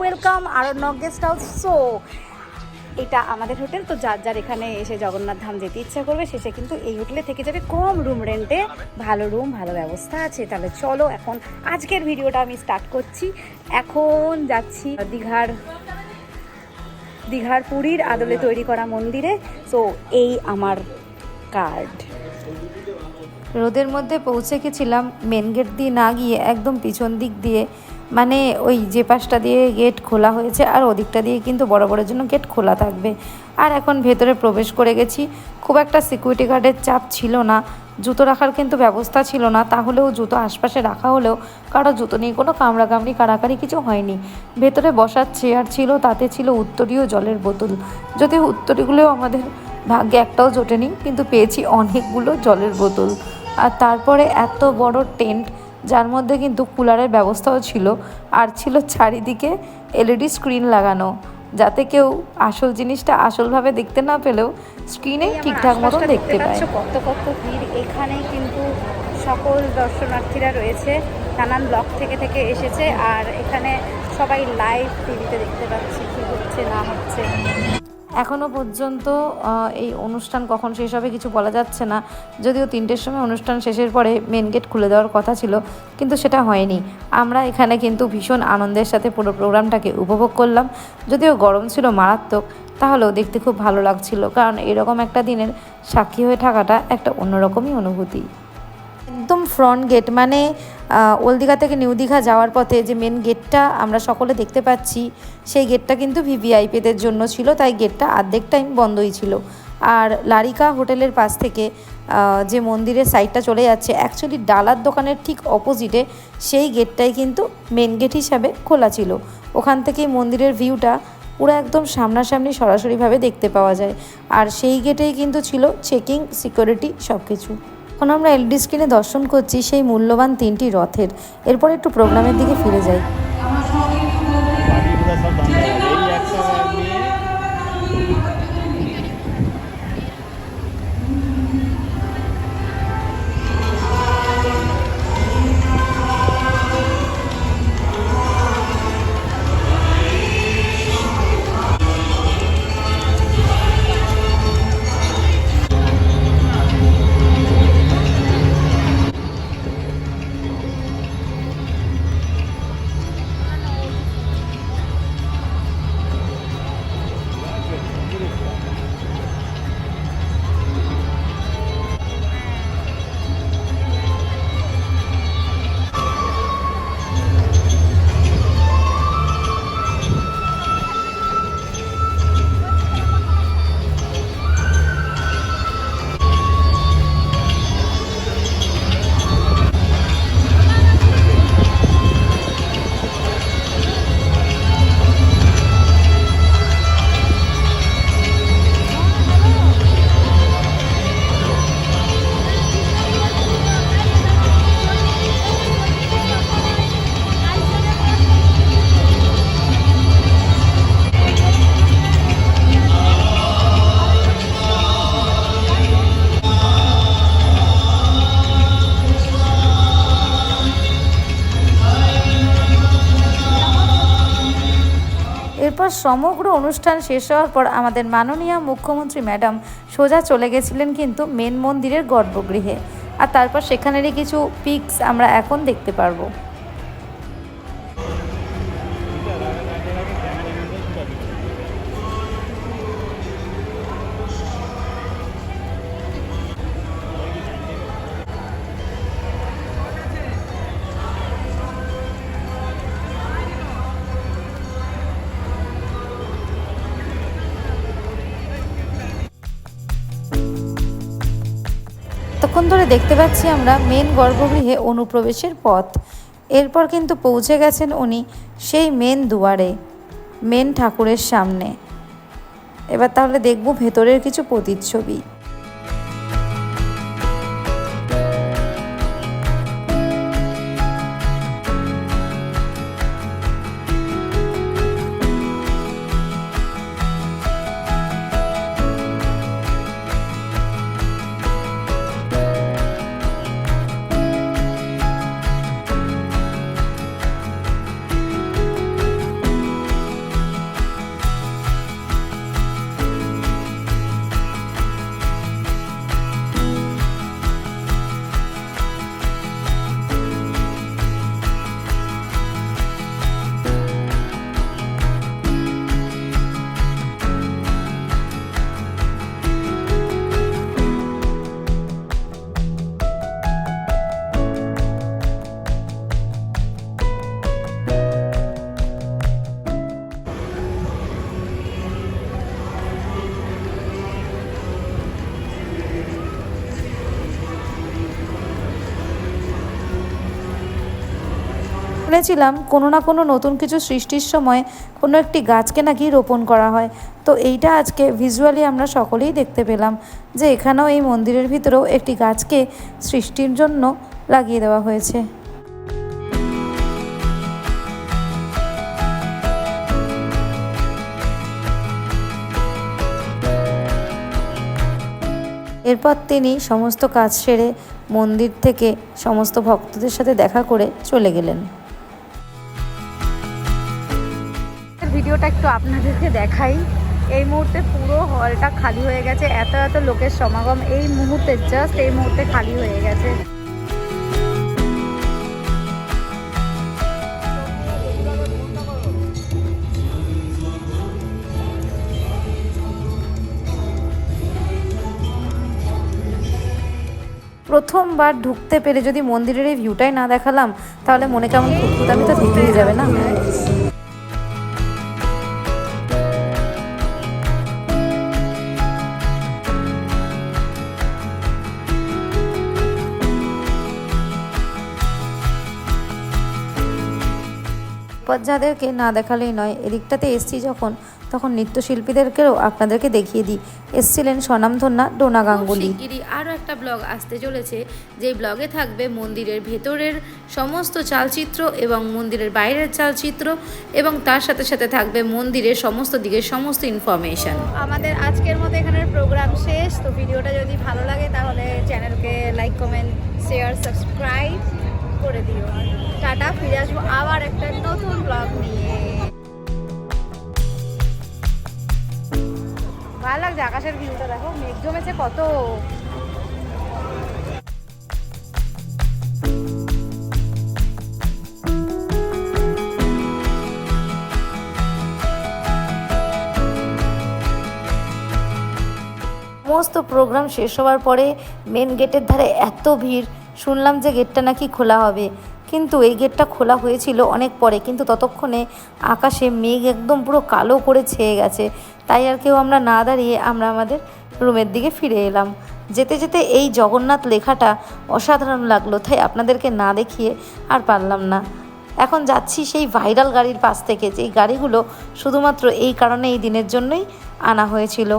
Welcome Aranyak guest house so এটা আমাদের hotel, তো যার যার এখানে এসে জগন্নাথ ধাম যেতে ইচ্ছা করবে শেষে কিন্তু এই হোটেলে থেকে যাবে কম রুম রেন্টে ভালো রুম ভালো ব্যবস্থা আছে, তাহলে চলো এখন আজকের ভিডিওটা আমি স্টার্ট করছি। এখন যাচ্ছি দীঘার দীঘার পুরীর আদলে তৈরি করা মন্দিরে সো এই আমার কার্ড রোদের মধ্যে পৌঁছে গেছিলাম মেন গেট দিয়ে না গিয়ে একদম পিছন দিক দিয়ে। মানে ওই যে পাশটা দিয়ে গেট খোলা হয়েছে আর ওদিকটা দিয়ে কিন্তু বড় বড়ের জন্য গেট খোলা থাকবে। আর এখন ভেতরে প্রবেশ করে গেছি। খুব একটা সিকিউরিটি গার্ডের চাপ ছিল না। জুতো রাখার কিন্তু ব্যবস্থা ছিল না। তাহলেও জুতো আশপাশে রাখা হলেও কারও জুতো নিয়ে কোনো কামড়াকামড়ি, কাড়াকাড়ি কিছু হয়নি। ভেতরে বসার চেয়ার ছিল, তাতে ছিল উত্তরীয় জলের বোতল। যদি উত্তরীগুলোও আমাদের ভাগ্যে একটাও জোটেনি, কিন্তু পেয়েছি অনেকগুলো জলের বোতল। আর তারপরে এত বড় টেন্ট যার মধ্যে কিন্তু কুলারের ব্যবস্থাও ছিল আর ছিল চারিদিকে এলইডি স্ক্রিন লাগানো যাতে কেউ আসল জিনিসটা আসলভাবে দেখতে না পেলেও স্ক্রিনে ঠিকঠাক মতন আশপাশটা দেখতে পায়। পাচ্ছ কত কত ভিড়। এখানে কিন্তু সকল দর্শনার্থীরা রয়েছে নানান ব্লক থেকে থেকে এসেছে আর এখানে সবাই লাইভ টিভিতে দেখতে পাচ্ছি কি হচ্ছে না হচ্ছে। এখনও পর্যন্ত এই অনুষ্ঠান কখন শেষ হবে কিছু বলা যাচ্ছে না। যদিও তিনটের সময় অনুষ্ঠান শেষের পরে মেন গেট খুলে দেওয়ার কথা ছিল, কিন্তু সেটা হয়নি। আমরা এখানে কিন্তু ভীষণ আনন্দের সাথে পুরো প্রোগ্রামটাকে উপভোগ করলাম। যদিও গরম ছিল মারাত্মক, তাহলেও দেখতে খুব ভালো লাগছিল, কারণ এরকম একটা দিনের সাক্ষী হয়ে থাকাটা একটা অন্যরকমই অনুভূতি। ফ্রন্ট গেট মানে ওল্ড দীঘা থেকে নিউ দীঘা যাওয়ার পথে যে মেন গেটটা আমরা সকলে দেখতে পাচ্ছি, সেই গেটটা কিন্তু ভিভিআইপিদের জন্য ছিল, তাই গেটটা আর্ধেক টাইম বন্ধই ছিল। আর লারিকা হোটেলের পাশ থেকে যে মন্দিরের সাইডটা চলে যাচ্ছে অ্যাকচুয়ালি ডালার দোকানের ঠিক অপোজিটে সেই গেটটাই কিন্তু মেন গেট হিসাবে খোলা ছিল। ওখান থেকেই মন্দিরের ভিউটা পুরো একদম সামনাসামনি সরাসরিভাবে দেখতে পাওয়া যায়। আর সেই গেটেই কিন্তু ছিল চেকিং সিকিউরিটি সব কিছু এখন আমরা এলডি স্ক্রিনে দর্শন করছি সেই মূল্যবান তিনটি রথের। এরপর একটু প্রোগ্রামের দিকে ফিরে যাই। এরপর সমগ্র অনুষ্ঠান শেষ হওয়ার পর আমাদের মাননীয় মুখ্যমন্ত্রী ম্যাডাম সোজা চলে গেছিলেন কিন্তু মেন মন্দিরের গর্ভগৃহে। আর তারপর সেখানেরই কিছু পিকস আমরা এখন দেখতে পারব। তখন ধরে দেখতে পাচ্ছি আমরা মেন গর্ভগৃহে অনুপ্রবেশের পথ। এরপর কিন্তু পৌঁছে গেছেন উনি সেই মেন দুয়ারে মেন ঠাকুরের সামনে। এবার তাহলে দেখব ভেতরের কিছু প্রতিচ্ছবি। শুনেছিলাম কোনো না কোনো নতুন কিছু সৃষ্টির সময় কোনো একটি গাছকে নাকি রোপণ করা হয়। তো এইটা আজকে ভিজুয়ালি আমরা সকলেই দেখতে পেলাম যে এখানেও এই মন্দিরের ভিতরেও একটি গাছকে সৃষ্টির জন্য লাগিয়ে দেওয়া হয়েছে। এরপর তিনি সমস্ত কাজ সেরে মন্দির থেকে সমস্ত ভক্তদের সাথে দেখা করে চলে গেলেন। ভিডিওটা একটু আপনাদেরকে দেখাই। এই মুহূর্তে পুরো হলটা খালি হয়ে গেছে। এত এত লোকের সমাগম। এই মুহূর্তে জাস্ট এই মুহূর্তে খালি হয়ে গেছে। প্রথমবার ঢুকতে পেরে যদি মন্দিরের এই ভিউটাই না দেখালাম, তাহলে মনে কেমন খুঁতখুতামি তো থেকেই যাবে না? যাদেরকে না দেখালেই নয় এদিকটাতে এসছি যখন তখন নৃত্যশিল্পীদেরকেও আপনাদেরকে দেখিয়ে দিই। এসছিলেন স্বনামধন্যা ডোনা গাঙ্গুলি। আরও একটা ব্লগ আসতে চলেছে যেই ব্লগে থাকবে মন্দিরের ভেতরের সমস্ত চালচিত্র এবং মন্দিরের বাইরের চালচিত্র এবং তার সাথে সাথে থাকবে মন্দিরের সমস্ত দিকের সমস্ত ইনফরমেশন আমাদের আজকের মতো এখানের প্রোগ্রাম শেষ তো ভিডিওটা যদি ভালো লাগে তাহলে চ্যানেলকে লাইক কমেন্ট শেয়ার সাবস্ক্রাইব করে দিও। টাটা, ফিরে আসব আবার একটা নতুন ব্লগ নিয়ে। ভালো লাগছে আকাশের ভিউটা দেখো, মেঘ জমেছে কত। সমস্ত প্রোগ্রাম শেষ হওয়ার পরে মেন গেটের ধারে এত ভিড় শুনলাম যে গেটটা নাকি খোলা হবে। কিন্তু এই গেটটা খোলা হয়েছিল অনেক পরে, কিন্তু ততক্ষণে আকাশে মেঘ একদম পুরো কালো করে ছেয়ে গেছে। তাই আর কেউ আমরা না দাঁড়িয়ে আমরা আমাদের রুমের দিকে ফিরে এলাম। যেতে যেতে এই জগন্নাথ লেখাটা অসাধারণ লাগল, তাই আপনাদেরকে না দেখিয়ে আর পারলাম না। এখন যাচ্ছি সেই ভাইরাল গাড়ির পাশ থেকে। যেই গাড়িগুলো শুধুমাত্র এই কারণে এই দিনের জন্যই আনা হয়েছিল।